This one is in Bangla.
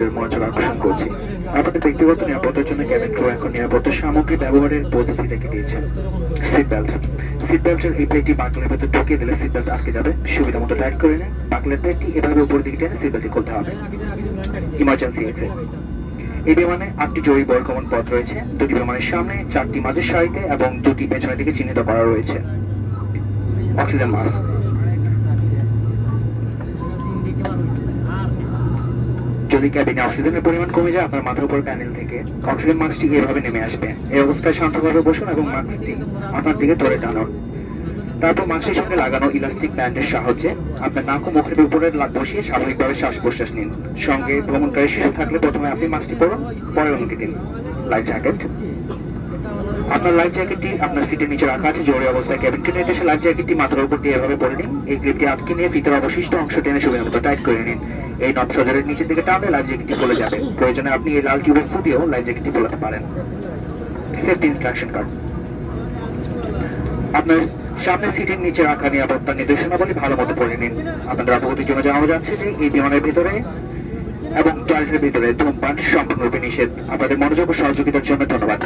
মনোযোগ আকর্ষণ করছি। ব্যক্তিগত নিরাপত্তার জন্য এখন ব্যবহারের পদ্ধতি বাকলের ভেতর দিলে আটকে যাবে। করে এভাবে উপর দিকে হবে। বিমানে আটটি জরুরি বর্গমন পথ রয়েছে। দুটি বিমানের সামনে, চারটি মাঝের সারিতে এবং দুটি পেছনের দিকে চিহ্নিত করা রয়েছে। অক্সিজেন মাস্ক যদি ক্যাবিনে অক্সিজেনের পরিমাণ কমে যায়, আপনার মাথার উপর প্যানেল থেকে অক্সিজেন মাস্কটি এভাবে নেমে আসবে। এই অবস্থায় শান্তভাবে বসুন এবং মাস্কটি আপনার দিকে ধরে টানুন। তারপর মাস্কের সঙ্গে লাগানো ইলাস্টিক ব্যান্ডের সাহায্যে আপনার নাক ও মুখের উপরে বসিয়ে স্বাভাবিকভাবে শ্বাস প্রশ্বাস নিন। সঙ্গে ভ্রমণকারী শিশু থাকলে প্রথমে আপনি মাস্কটি পরুন, পরে অন্যকে দিন। Life jacket. আপনার লাইফ জ্যাকেটটি আপনার সিটের নিচে রাখা আছে, জরুরি অবস্থায় ক্যাবিন ক্যাবিনকে নির্দেশে লাইফ জ্যাকেটটি মাথার উপর দিয়ে এভাবে পরে নিন। এই গ্রিপটি আটকে নিয়ে ফিতের অবশিষ্ট অংশ টেনে সুবিধা মতো টাইট করে নিন। এই নব সজারের নিচের দিকে টানলে লাইফ জ্যাকেটটি খুলে যাবে। প্রয়োজনে আপনি এই লাল টিউবের ফুটিয়েও লাইফ জ্যাকেটটি খোলাতে পারেন। সেফটি ইনস্ট্রাকশন কার্ড আপনার সামনের সিটের নিচে রাখা নিরাপত্তা নির্দেশনাবলী ভালো মতো পড়ে নিন। আপনাদের অবগতির জন্য জানানো যাচ্ছে যে এই বিমানের ভিতরে এবং টয়লেটের ভিতরে ধূমপান সম্পূর্ণরূপে নিষেধ। আপনাদের মনোযোগ ও সহযোগিতার জন্য ধন্যবাদ।